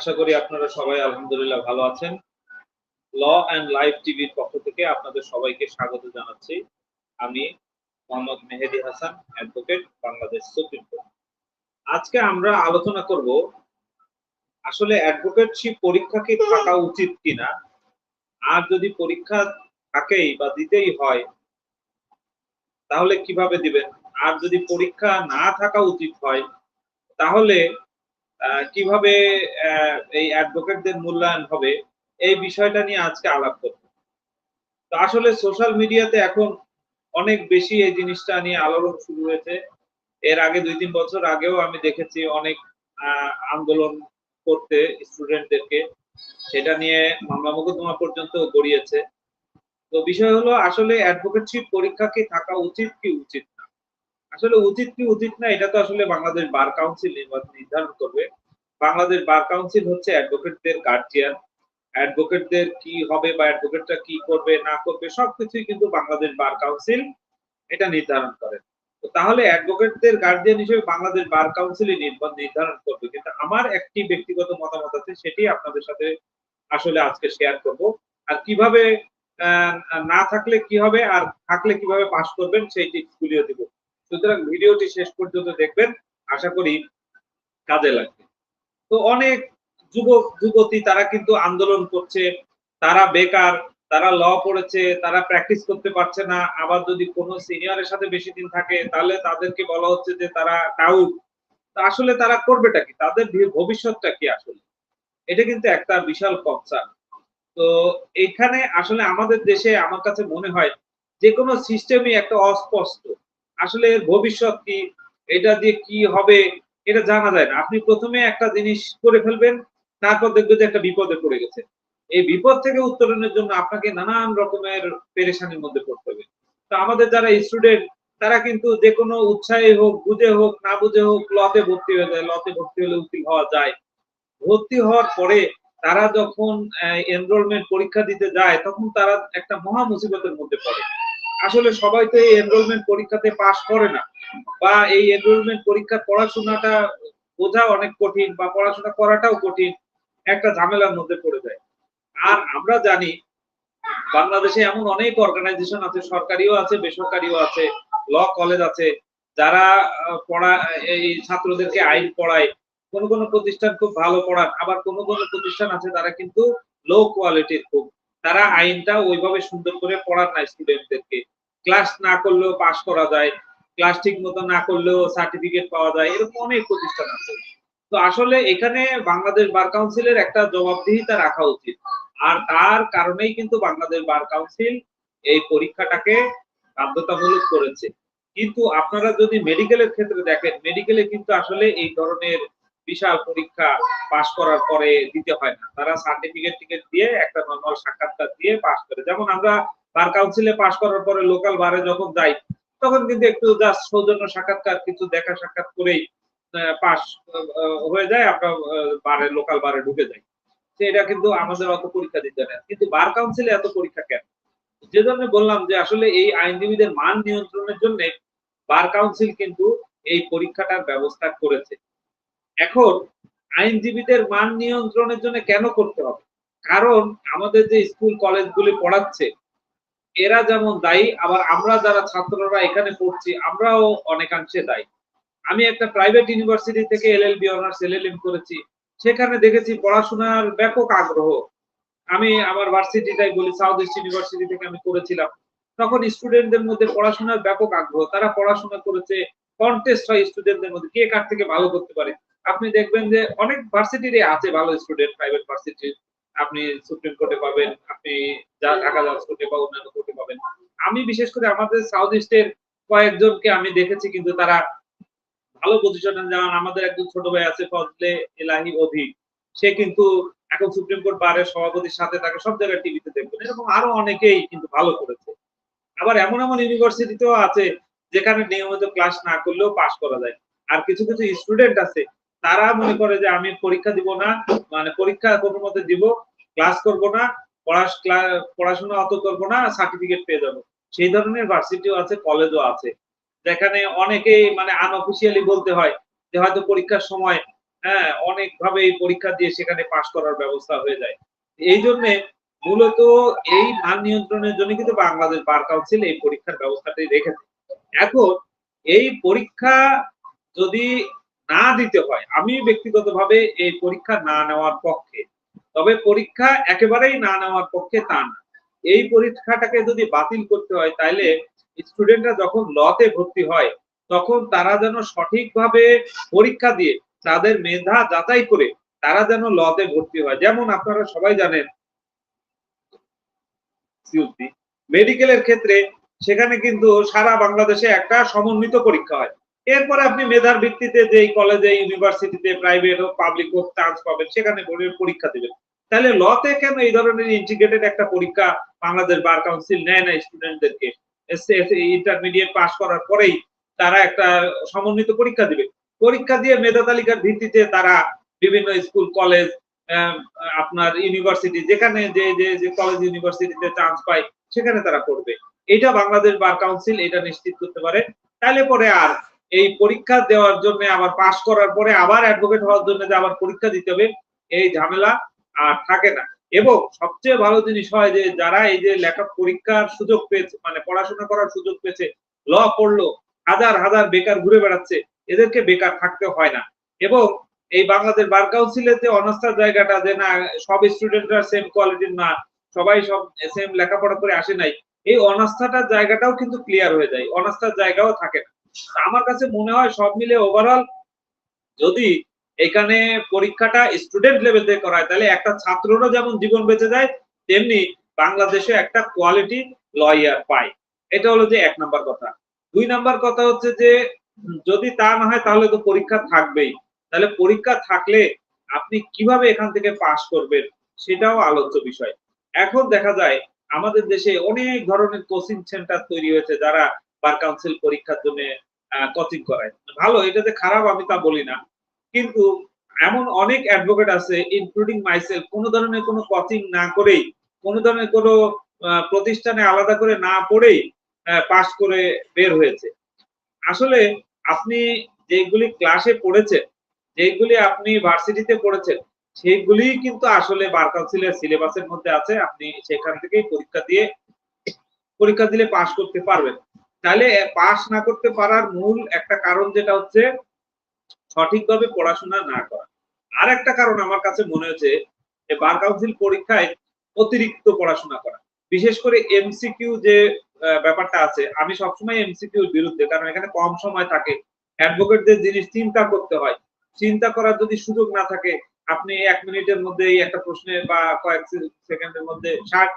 আশা করি আপনারা সবাই আলহামদুলিল্লাহ ভালো আছেন। ল অ্যান্ড লাইভ টিভির পক্ষ থেকে আপনাদের সবাইকে স্বাগত জানাচ্ছি। আমি Mohammad Mehedi Hasan, advocate Bangladesh supreme court. আজকে আমরা আলোচনা করব, আসলে অ্যাডভোকেটশিপ পরীক্ষা কি থাকা উচিত কিনা? আর যদি পরীক্ষা থাকেই বা দিতেই হয়, তাহলে কীভাবে দিবেন? আর যদি পরীক্ষা না থাকা উচিত হয়, তাহলে কীভাবে এই অ্যাডভোকেটদের মূল্যায়ন হবে, এই বিষয়টা নিয়ে আজকে আলাপ করব। তো আসলে সোশ্যাল মিডিয়াতে এখন অনেক বেশি এই জিনিসটা নিয়ে আলোড়ন শুরু হয়েছে। এর আগে দুই তিন বছর আগেও আমি দেখেছি অনেক আন্দোলন করতে স্টুডেন্টদেরকে সেটা নিয়ে মামলা মোকদ্দমা পর্যন্ত গড়িয়েছে। তো বিষয় হলো, আসলে অ্যাডভোকেটশিপ পরীক্ষা কি থাকা উচিত কি উচিত না? আসলে উচিত কি উচিত না, এটা তো আসলে বাংলাদেশ বার কাউন্সিল নির্ধারণ করবে। বাংলাদেশ বার কাউন্সিল হচ্ছে অ্যাডভোকেটদের গার্জিয়ান অ্যাডভোকেটদের কি হবে বা অ্যাডভোকেটরা কি করবে, না করবে, সবকিছুই কিন্তু বাংলাদেশ বার কাউন্সিল এটা নির্ধারণ করে। তো তাহলে অ্যাডভোকেটদের গার্জিয়ান হিসেবে বাংলাদেশ বার কাউন্সিলই নির্ধারণ করবে। কিন্তু আমার একটি ব্যক্তিগত মতামত আছে, সেটি আপনাদের সাথে আসলে আজকে শেয়ার করব। আর কীভাবে না থাকলে কি হবে, আর থাকলে কীভাবে পাস করবেন সেই টিপস গুলিও দিব সুতরাং ভিডিওটি শেষ পর্যন্ত দেখবেন। আশা করি কাজে লাগবে। তো অনেক যুবক, যুবতী তারা কিন্তু আন্দোলন করছে। তারা বেকার, তারা ল পড়েছে, তারা প্র্যাকটিস করতে পারছে না। আবার যদি কোনো সিনিয়রের সাথে বেশি দিন থাকে, তাহলে তাদেরকে বলা হচ্ছে যে তারা টাউট আসলে তারা করবেটা কি? তাদের ভবিষ্যৎটা কি আসলে? এটা কিন্তু একটা বিশাল কনসার্ন তো এখানে আসলে আমাদের দেশে আমার কাছে মনে হয় যে কোনো সিস্টেমই একটা অস্পষ্ট। আসলে এর ভবিষ্যৎ কি? এটা দিয়ে কি হবে? এটা জানা যায় না। আপনি প্রথমে একটা জিনিস করে ফেলবেন, তারপর দেখবেন যে একটা বিপদে পড়ে গেছে। এই বিপদ থেকে উত্তরণের জন্য আপনাকে নানান রকমের পেরেশানির মধ্যে পড়তে হবে। তো আমাদের যারা স্টুডেন্ট তারা কিন্তু যে কোনো উৎসাহে হোক, বুঝে হোক, না বুঝে হোক, লতে ভর্তি হয়ে যায়। লতে ভর্তি হলে উকিল হওয়া যায়। ভর্তি হওয়ার পরে তারা যখন এনরোলমেন্ট পরীক্ষা দিতে যায়, তখন তারা একটা মহা মুসিবতের মধ্যে পড়ে। আসলে সবাই তো এই এনরোলমেন্ট পরীক্ষাতে পাশ করে না। বা এই এনরোলমেন্ট পরীক্ষার পড়াশোনাটা বোঝা অনেক কঠিন বা পড়াশোনা করাটাও কঠিন, একটা ঝামেলার মধ্যে পড়ে যায়। আর আমরা জানি, বাংলাদেশে এমন অনেক অর্গানাইজেশন আছে, সরকারিও আছে, বেসরকারিও আছে ল কলেজ আছে, যারা পড়া, এই ছাত্রদেরকে আইন পড়ায়। কোন কোন প্রতিষ্ঠান খুব ভালো পড়ান, আবার কোন কোন প্রতিষ্ঠান আছে, তারা কিন্তু লো কোয়ালিটির খুব তারা আইনটা ওইভাবে সুন্দর করে পড়ান না স্টুডেন্টদেরকে ক্লাস না করলেও পাস করা যায় ক্লাস ঠিক মতো না করলেও সার্টিফিকেট পাওয়া যায়, এরকম অনেক প্রতিষ্ঠান আছে। তো আসলে এখানে বাংলাদেশ বার কাউন্সিলের একটা জবাবদিহিতা রাখা উচিত। আর তার কারণেই কিন্তু বাংলাদেশ বার কাউন্সিল এই পরীক্ষাটাকে বাধ্যতামূলক করেছে। কিন্তু আপনারা যদি মেডিকেলের ক্ষেত্রে দেখেন মেডিকেলে কিন্তু আসলে এই ধরনের বিশাল পরীক্ষা পাশ করার পরে দিতে হয় না। তারা সার্টিফিকেট টিকেট দিয়ে একটা নর্মাল সাক্ষাৎকার দিয়ে পাশ করে। যেমন আমরা বার কাউন্সিলে পাশ করার পরে লোকাল বারে যখন যাই, তখন কিন্তু একটু জাস্ট সৌজন্য সাক্ষাৎকার, কিছু দেখা সাক্ষাৎ করেই পাস হয়ে যায়, আমরা বারে লোকাল বারে ঢুকে যাই। এটা কিন্তু আমাদের অত পরীক্ষা দিতে না। কিন্তু বার কাউন্সিলে এত পরীক্ষা কেন? যে জন্য বললাম যে আসলে এই আইনজীবীদের মান নিয়ন্ত্রণের জন্য বার কাউন্সিল কিন্তু এই পরীক্ষাটার ব্যবস্থা করেছে। এখন আইনজীবীদের মান নিয়ন্ত্রণের জন্য কেন করতে হবে? কারণ আমাদের যে স্কুল, কলেজগুলি পড়াচ্ছে, এরা যেমন দায়ী, আবার আমরা যারা ছাত্ররা এখানে পড়ছি, আমরাও অনেকাংশে দায়ী। আমি একটা প্রাইভেট ইউনিভার্সিটি থেকে এলএলবি অনার্স এলএলএম করেছি, সেখানে দেখেছি পড়াশোনার ব্যাপক আগ্রহ। আমি আমার ভার্সিটিটাই বলি সাউথ ইস্ট ইউনিভার্সিটি থেকে আমি করেছিলাম। তখন স্টুডেন্টদের মধ্যে পড়াশোনার ব্যাপক আগ্রহ, তারা পড়াশোনা করেছে কন্টেস্ট হয় স্টুডেন্টদের মধ্যে, কে কার থেকে ভালো করতে পারে। আপনি দেখবেন যে অনেক ভার্সিটিরই আছে ভালো স্টুডেন্ট প্রাইভেট ভার্সিটির আপনি সুপ্রিম কোর্টে পাবেন আপনি যা ঢাকা জজ কোর্টে বা অন্যান্য কোর্টে পাবেন। আমি বিশেষ করে আমাদের সাউথ ইস্টের কয়েকজনকে আমি দেখেছি কিন্তু তারা ভালো পজিশনে যেমন আমাদের একজন ছোট ভাই আছে ফজলে এলাহি অধিক সে কিন্তু এখন সুপ্রিম কোর্ট বারের সভাপতির সাথে তাকে সব জায়গায় টিভিতে দেখবেন। এরকম আরও অনেকেই কিন্তু ভালো করেছে। আবার এমন এমন ইউনিভার্সিটিতেও আছে যেখানে নিয়মিত ক্লাস না করলেও পাশ করা যায়। আর কিছু কিছু স্টুডেন্ট আছে তারা মনে করে যে আমি পরীক্ষা দিব না মানে পরীক্ষা কোনো মতে দিব ক্লাস করব না পড়াশোনা অত করব না সার্টিফিকেট পেয়ে যাব। সেই ধরনের ভার্সিটিও আছে কলেজও আছে। যেখানে অনেকেই মানে আনঅফিসিয়ালি বলতে হয় যে হয়তো পরীক্ষার সময় হ্যাঁ অনেকভাবে এই পরীক্ষা দিয়ে সেখানে পাশ করার ব্যবস্থা হয়ে যায়। এই জন্য মূলত এই মান নিয়ন্ত্রণের জন্য কিন্তু বাংলাদেশ বার কাউন্সিল এই পরীক্ষার ব্যবস্থাটি রেখেছে। এখন এই পরীক্ষা যদি না দিতে হয়। আমি ব্যক্তিগতভাবে এই পরীক্ষা না নেওয়ার পক্ষে। তবে পরীক্ষা একেবারেই না নেওয়ার পক্ষে তা না। এই পরীক্ষাটাকে যদি বাতিল করতে হয়, তাইলে স্টুডেন্টরা যখন লতে ভর্তি হয়, তখন তারা যেন সঠিকভাবে পরীক্ষা দিয়ে তাদের মেধা যাচাই করে তারা যেন লতে ভর্তি হয়। যেমন আপনারা সবাই জানেন মেডিকেলের ক্ষেত্রে সেখানে কিন্তু সারা বাংলাদেশে একটা সমন্বিত পরীক্ষা হয়। এরপরে আপনি মেধার ভিত্তিতে যেই কলেজে ইউনিভার্সিটিতে প্রাইভেট হোক পাবলিক হোক চান্স পাবেন, সেখানে বোর্ডের পরীক্ষা দেবেন। তাহলে লতে কেন এই ধরনের ইন্টিগ্রেটেড একটা পরীক্ষা বাংলাদেশ বার কাউন্সিল নেয় না স্টুডেন্টদেরকে ইন্টারমিডিয়েট পাস করার পরেই তারা একটা সমন্বিত পরীক্ষা দিবে। পরীক্ষা দিয়ে মেধা তালিকার ভিত্তিতে তারা বিভিন্ন স্কুল কলেজ আপনার ইউনিভার্সিটি যেখানে যে যে যে কলেজ ইউনিভার্সিটিতে চান্স পায়, সেখানে তারা পড়বে। এটা বাংলাদেশ বার কাউন্সিল এটা নিশ্চিত করতে পারে। তাহলে পরে আর এই পরীক্ষা দেওয়ার জন্য আবার পাশ করার পরে আবার অ্যাডভোকেট হওয়ার জন্য যে আবার পরীক্ষা দিতে হবে, এই ঝামেলা আর থাকে না। এবং সবচেয়ে ভালো জিনিস হয় যে যারা এই যে লেখা পরীক্ষার সুযোগ পেয়েছে মানে পড়াশোনা করার সুযোগ পেয়েছে, ল পড়ল, হাজার হাজার বেকার ঘুরে বেড়াচ্ছে, এদেরকে বেকার থাকতে হয় না। এবং এই বাংলাদেশ বার কাউন্সিলের যে অনাস্থার জায়গাটা যে না, সব স্টুডেন্টরা সেম কোয়ালিটির না, সবাই সব সেম লেখাপড়া করে আসে নাই, এই অনাস্থাটার জায়গাটাও কিন্তু ক্লিয়ার হয়ে যায়, অনাস্থার জায়গাও থাকে না। আমার কাছে মনে হয় সব মিলে ওভারঅল যদি এখানে পরীক্ষাটা স্টুডেন্ট লেভেল থেকে করায়, তাহলে একটা ছাত্ররও যেমন জীবন বেঁচে যায়, তেমনি বাংলাদেশে একটা কোয়ালিটি লয়ার পায়। এটা হলো যে এক নাম্বার কথা। দুই নাম্বার কথা হচ্ছে যে, যদি তা না হয় তাহলে তো পরীক্ষা থাকবেই। তাহলে পরীক্ষা থাকলে আপনি কীভাবে এখান থেকে পাশ করবেন সেটাও আলোচ্য বিষয়। এখন দেখা যায়, আমাদের দেশে অনেক ধরনের কোচিং সেন্টার তৈরি হয়েছে যারা বার কাউন্সিল পরীক্ষার জন্য কোচিং করায়। ভালো, এটা যে খারাপ আমি তা বলি না। কিন্তু এমন অনেক অ্যাডভোকেট আছে ইনক্লুডিং মাইসেলফ কোনো ধরনের কোনো কোচিং না করেই, কোনো ধরনের কোনো প্রতিষ্ঠানে আলাদা করে না পড়েই পাশ করে বের হয়েছে। আসলে আপনি যেগুলি ক্লাসে পড়েছেন, যেগুলি আপনি ভার্সিটিতে পড়েছেন সেইগুলি কিন্তু আসলে বার কাউন্সিলের সিলেবাসের মধ্যে আছে। আপনি সেখান থেকেই পরীক্ষা দিয়ে, পরীক্ষা দিলে পাশ করতে পারবেন। তাহলে পাশ না করতে পারার মূল একটা কারণ যেটা হচ্ছে সঠিকভাবে পড়াশোনা না করা। আর একটা কারণ আমার কাছে মনে হয়েছে বার কাউন্সিল পরীক্ষায় অতিরিক্ত পড়াশোনা করা। বিশেষ করে এমসিকিউ যে ব্যাপারটা আছে, আমি সবসময় এমসিকিউর বিরুদ্ধে, কারণ এখানে কম সময় থাকে। অ্যাডভোকেটদের জিনিস চিন্তা করতে হয়। চিন্তা করার যদি সুযোগ না থাকে, আপনি এক মিনিটের মধ্যে একটা প্রশ্নে বা কয়েক সেকেন্ডের মধ্যে ষাট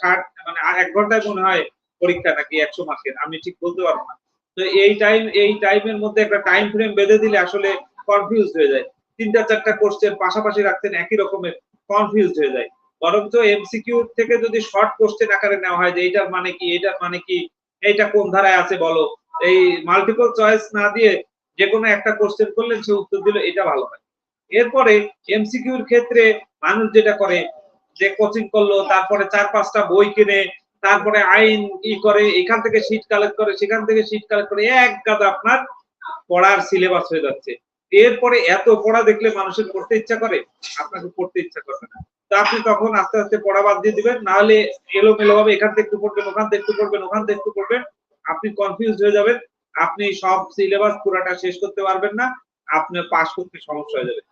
ষাট মানে এক ঘন্টায় মনে হয় পরীক্ষা নাকি একশো মার্কের? আমি ঠিক বলতে পারব না। তো এই টাইম এই টাইমের মধ্যে একটা টাইম ফ্রেম বেঁধে দিলে আসলে কনফিউজ হয়ে যায়। তিনটা, চারটা কোশ্চেন পাশাপাশি রাখতেন একই রকমের কনফিউজ হয়ে যায়। বরঞ্চ এমসিকিউ থেকে যদি শর্ট কোশ্চেন আকারে নেওয়া হয় যে এইটার মানে কি, এইটার মানে কি, এইটা কোন ধারায় আছে বলো? এই মাল্টিপল চয়েস না দিয়ে যে কোনো একটা কোশ্চেন করলেন সে উত্তর দিল, এটা ভালো হয়। এরপরে এমসিকিউর ক্ষেত্রে মানুষ যেটা করে, যে কোচিং করল, তারপরে চার, পাঁচটা বই কিনে তারপরে আইন ই করে, এখান থেকে সিট কালেক্ট করে, সেখান থেকে সিট কালেক্ট করে, এক গাদা আপনার পড়ার সিলেবাস হয়ে যাচ্ছে। এরপরে এত পড়া দেখলে মানুষের পড়তে ইচ্ছা করে, আপনাকে পড়তে ইচ্ছা করবে না। তো আপনি তখন আস্তে আস্তে পড়া বাদ দিয়ে দিবেন না হলে এলোমেলো ভাবে এখান থেকে একটু পড়বেন, ওখান থেকে একটু পড়বেন, ওখান থেকে একটু পড়বেন, আপনি কনফিউজ হয়ে যাবেন। আপনি সব সিলেবাস পুরাটা শেষ করতে পারবেন না, আপনার পাস করতে সমস্যা হয়ে যাবে।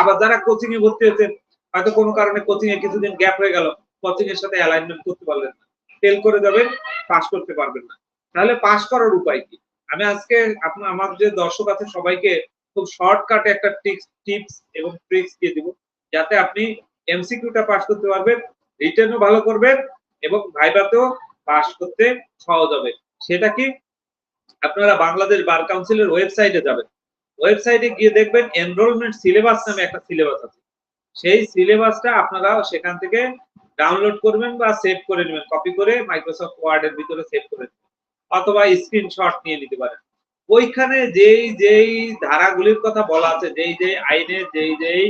আবার যারা কোচিং এ ভর্তি হয়েছেন, হয়তো কোনো কারণে কোচিং এ কিছুদিন গ্যাপ হয়ে গেল কোচিং এর সাথে অ্যালাইনমেন্ট করতে পারলেন না। ফেল করে যাবেন, পাস করতে পারবেন না। তাহলে পাস করার উপায় কি? আমি আজকে আপনার আমার যে দর্শক আছে সবাইকে খুব শর্টকাটে একটা টিপস টিপস এবং ট্রিক্স দিয়ে দিব, যাতে আপনি এমসিকিউটা পাস করতে পারবেন রিটেনও ভালো করবেন এবং ভাইভাতেও পাস করতে সহজ হবে। সেটা কি? আপনারা বাংলাদেশ বার কাউন্সিলের ওয়েবসাইটে যাবেন। ওয়েবসাইটে গিয়ে দেখবেন এনরোলমেন্ট সিলেবাস নামে একটা সিলেবাস আছে। সেই সিলেবাসটা আপনারা সেখান থেকে ডাউনলোড করবেন বা সেভ করে নেবেন। কপি করে মাইক্রোসফট ওয়ার্ডের ভিতরে সেভ করে নেবেন। অথবা স্ক্রিনশট নিয়ে নিতে পারেন। ওইখানে যেই যেই ধারাগুলির কথা বলা আছে, যেই যেই আইনে, যেই যেই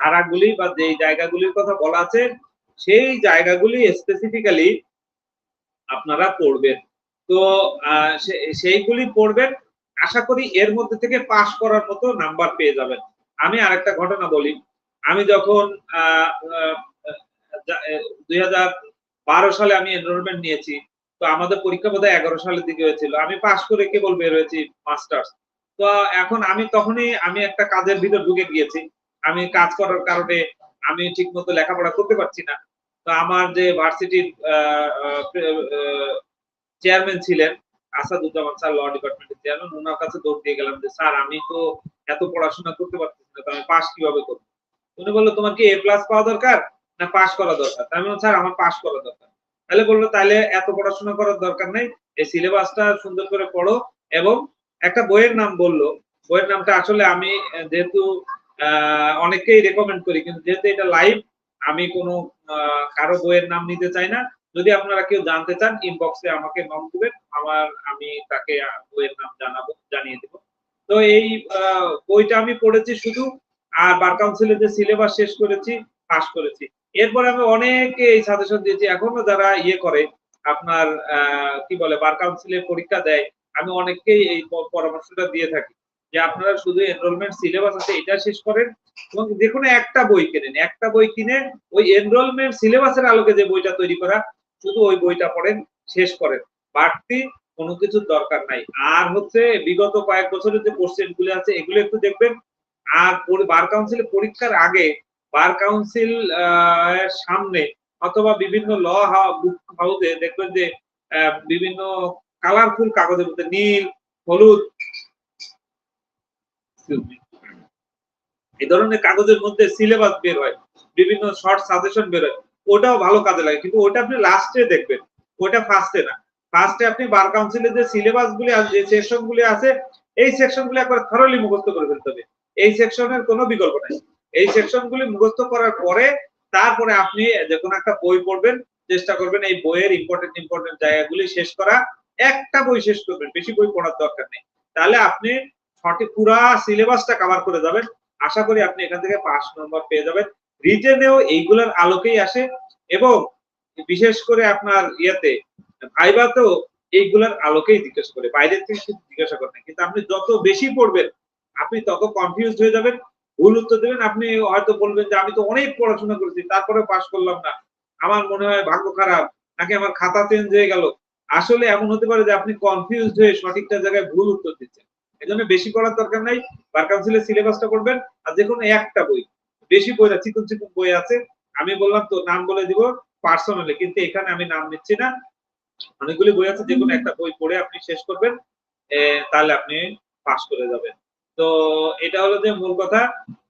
ধারাগুলি বা যেই জায়গাগুলির কথা বলা আছে, সেই জায়গাগুলি স্পেসিফিক্যালি আপনারা পড়বেন। তো সেইগুলি পড়বেন। আশা করি এর মধ্যে থেকে পাস করার মতো নাম্বার পেয়ে যাবেন। আমি আরেকটা ঘটনা বলি। আমি যখন দুই হাজার বারো সালে আমি এনরোলমেন্ট নিয়েছি। তো আমাদের পরীক্ষা বোধহয় এগারো সালের দিকে হয়েছিল। আমি পাশ করে কেবল বের হয়েছি মাস্টার্স তো এখন আমি তখনই আমি একটা কাজের ভিতর ঢুকে গিয়েছি। আমি কাজ করার কারণে আমি ঠিক মতো লেখাপড়া করতে পারছি না। তো আমার যে ভার্সিটির চেয়ারম্যান ছিলেন আসাদুজ্জামান স্যার ল ডিপার্টমেন্টের চেয়ারম্যান ওনার কাছে দৌড় দিয়ে গেলাম যে, স্যার, আমি তো এত পড়াশোনা করতে পারতেছি না, তো আমি পাশ কীভাবে করব? উনি বলল, তোমার কি এ প্লাস পাওয়া দরকার? না পাশ করা দরকার? আমি বললাম স্যার, আমার পাশ করা দরকার। তাহলে বলল, তাহলে এত পড়াশোনা করার দরকার নেই। এই সিলেবাসটা সুন্দর করে পড়ো। এবং একটা বইয়ের নাম বলল। বইয়ের নামটা আসলে আমি যেহেতু অনেককেই রেকমেন্ড করি, কিন্তু যেহেতু এটা লাইভ আমি কোনো কারও বইয়ের নাম নিতে চাই না। যদি আপনারা কেউ জানতে চান ইনবক্সে আমাকে নক দিবেন। আমার, আমি তাকে বইয়ের নাম জানাব, জানিয়ে দেব। তো এই বইটা আমি পড়েছি শুধু, আর বার কাউন্সিলে যে সিলেবাস শেষ করেছি পাস করেছি। এরপরে আমি অনেকে এই সাজেশন দিয়েছি। এখনও যারা ইয়ে করে, আপনার কি বলে, বার কাউন্সিলের পরীক্ষা দেয়, আমি অনেককেই এই পরামর্শটা দিয়ে থাকি যে আপনারা শুধু এনরোলমেন্ট সিলেবাস আছে, এটা শেষ করেন এবং যে কোনো একটা বই কেনেন। একটা বই কিনে ওই এনরোলমেন্ট সিলেবাসের আলোকে যে বইটা তৈরি করা, শুধু ওই বইটা পড়েন, শেষ করেন। বাড়তি কোনো কিছুর দরকার নাই। আর হচ্ছে, বিগত কয়েক বছরের যে কোশ্চেনগুলো আছে, এগুলো একটু দেখবেন। আর বার কাউন্সিলের পরীক্ষার আগে বার কাউন্সিল সামনে অথবা বিভিন্ন ল হাউসে দেখবেন যে বিভিন্ন কালারফুল কাগজের মধ্যে নীল, হলুদ এই ধরনের কাগজের মধ্যে সিলেবাস বের হয়, বিভিন্ন শর্ট সাজেশন বের হয়, ওটাও ভালো কাজে লাগে, কিন্তু ওটা আপনি লাস্টে দেখবেন, ওটা ফার্স্টে না ফার্স্টে আপনি বার কাউন্সিলের যে সিলেবাস গুলি যে সেকশন গুলি আছে, এই সেকশন গুলি একবার থরলি মুখস্থ করে ফেলতে হবে, এই সেকশনের কোনো বিকল্প নাই। এই সেকশন গুলি মুখস্থ করার পরে তারপরে আপনি যে কোনো একটা বই পড়বেন, চেষ্টা করবেন এই বইয়ের ইম্পর্টেন্ট ইম্পর্টেন্ট জায়গাগুলি শেষ করা। একটা বই শেষ করবেন, বেশি বই পড়ার দরকার নেই। তাহলে আপনি সঠিক পুরা সিলেবাসটা কভার করে যাবেন। আশা করি আপনি এখান থেকে পাঁচ নম্বর পেয়ে যাবেন। রিটেনেও এইগুলোর আলোকেই আসে এবং বিশেষ করে আপনার ইয়েতে, ভাইবাতেও এইগুলোর আলোকেই জিজ্ঞেস করে। বাইরের থেকে জিজ্ঞাসা করেন কিন্তু আপনি যত বেশি পড়বেন, আপনি তত কনফিউজ হয়ে যাবেন। ভুল উত্তর দেবেন আপনি হয়তো বলবেন যে আমি তো অনেক পড়াশোনা করেছি তারপরে পাশ করলাম না। আমার মনে হয় ভাগ্য খারাপ, নাকি আমার খাতা চেঞ্জ হয়ে গেল? আসলে এমন হতে পারে যে আপনি কনফিউজ হয়ে সঠিকটা জায়গায় ভুল উত্তর দিচ্ছেন। এই জন্য বেশি পড়ার দরকার নাই বার কাউন্সিলের সিলেবাসটা করবেন আর যে কোনো একটা বই। বেশি বই না, চিকন চিকন বই আছে। আমি বললাম তো, নাম বলে দিব পার্সোনালি কিন্তু এখানে আমি নাম নিচ্ছি না। অনেকগুলি বই আছে যে কোনো একটা বই পড়ে আপনি শেষ করবেন তাহলে আপনি পাস করে যাবেন। তো এটা হলো যে মূল কথা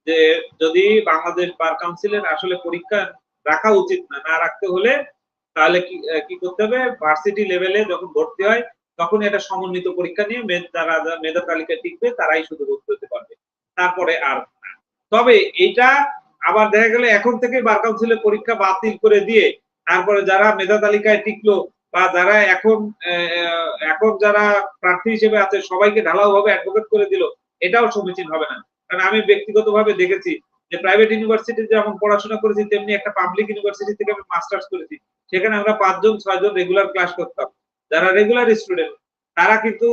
যে যদি বাংলাদেশ বার কাউন্সিলের আসলে পরীক্ষা রাখা উচিত না না রাখতে হলে তাহলে কি করতে হবে? ভার্সিটি লেভেলে যখন ভর্তি হয় তখন এটা সমন্বিত পরীক্ষা নিয়ে যারা মেধা তালিকায় টিকবে, তারাই শুধু ভর্তি হতে পারবে। তারপরে আর তবে এটা আবার দেখা গেলে এখন থেকে বার কাউন্সিলের পরীক্ষা বাতিল করে দিয়ে তারপরে যারা মেধা তালিকায় টিকলো বা যারা এখন এখন যারা প্রার্থী হিসেবে আছে, সবাইকে ঢালাও ভাবে অ্যাডভোকেট করে দিল এটাও সমীচীন হবে না। কারণ আমি ব্যক্তিগতভাবে দেখেছি যে প্রাইভেট ইউনিভার্সিটি যেমন পড়াশোনা করেছি, তেমনি একটা পাবলিক ইউনিভার্সিটি থেকে আমি মাস্টার্স করেছি। সেখানে আমরা পাঁচজন, ছয়জন রেগুলার ক্লাস করতাম। যারা রেগুলার স্টুডেন্ট তারা কিন্তু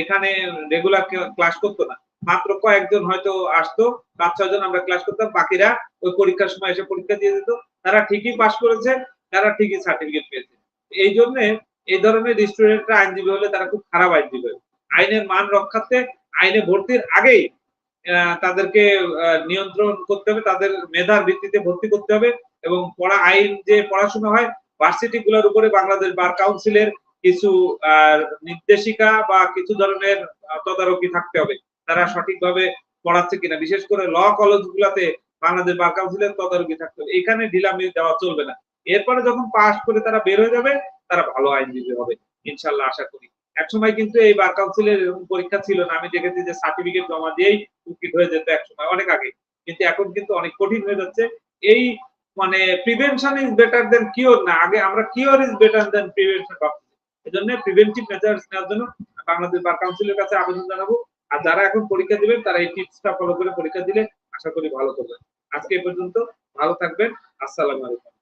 এখানে রেগুলার ক্লাস করতো না। মাত্র কয়েকজন হয়তো আসতো, পাঁচ, ছয়জন আমরা ক্লাস করতাম। বাকিরা ওই পরীক্ষার সময় এসে পরীক্ষা দিয়ে দিত। তারা ঠিকই পাস করেছে, তারা ঠিকই সার্টিফিকেট পেয়েছে। এই জন্য এই ধরনের স্টুডেন্টরা আইনজীবী হলে তারা খুব খারাপ আইনজীবী আইনের মান রক্ষার্থে আইনে ভর্তির আগেই তাদেরকে নিয়ন্ত্রণ করতে হবে, তাদের মেধার ভিত্তিতে ভর্তি করতে হবে এবং পড়া আইন যে পড়াশোনা হয় ভার্সিটি গুলোর উপরে বাংলাদেশ বার কাউন্সিলের কিছু নির্দেশিকা বা কিছু ধরনের তদারকি থাকতে হবে। তারা সঠিকভাবে পড়াচ্ছে কিনা, বিশেষ করে ল কলেজ গুলাতে বাংলাদেশ বার কাউন্সিলের তদারকি থাকতে হবে। এখানে ঢিলামি দেওয়া চলবে না। এরপরে যখন পাশ করে তারা বের হয়ে যাবে, তারা ভালো আইনজীবী হবে। ইনশাল্লাহ আশা করি। একসময় কিন্তু এই বার কাউন্সিলের এরকম পরীক্ষা ছিল না। আমি দেখেছি যে সার্টিফিকেট জমা দিয়েই উকিল হয়ে যেত একসময়, অনেক আগে। কিন্তু এখন কিন্তু অনেক কঠিন হয়ে যাচ্ছে। এই মানে prevention is better than cure না। আগে আমরা cure is better than prevention ভাবছি। এজন্য প্রিভেন্টিভ মেজার্স নেওয়ার জন্য বাংলাদেশ বার কাউন্সিলের কাছে আবেদন জানাব। আর যারা এখন পরীক্ষা দিবেন, তারা এই টিপসটা ফলো করে পরীক্ষা দিলে আশা করি ভালো করবেন। আজকে এ পর্যন্ত ভালো থাকবেন। আসসালামু আলাইকুম।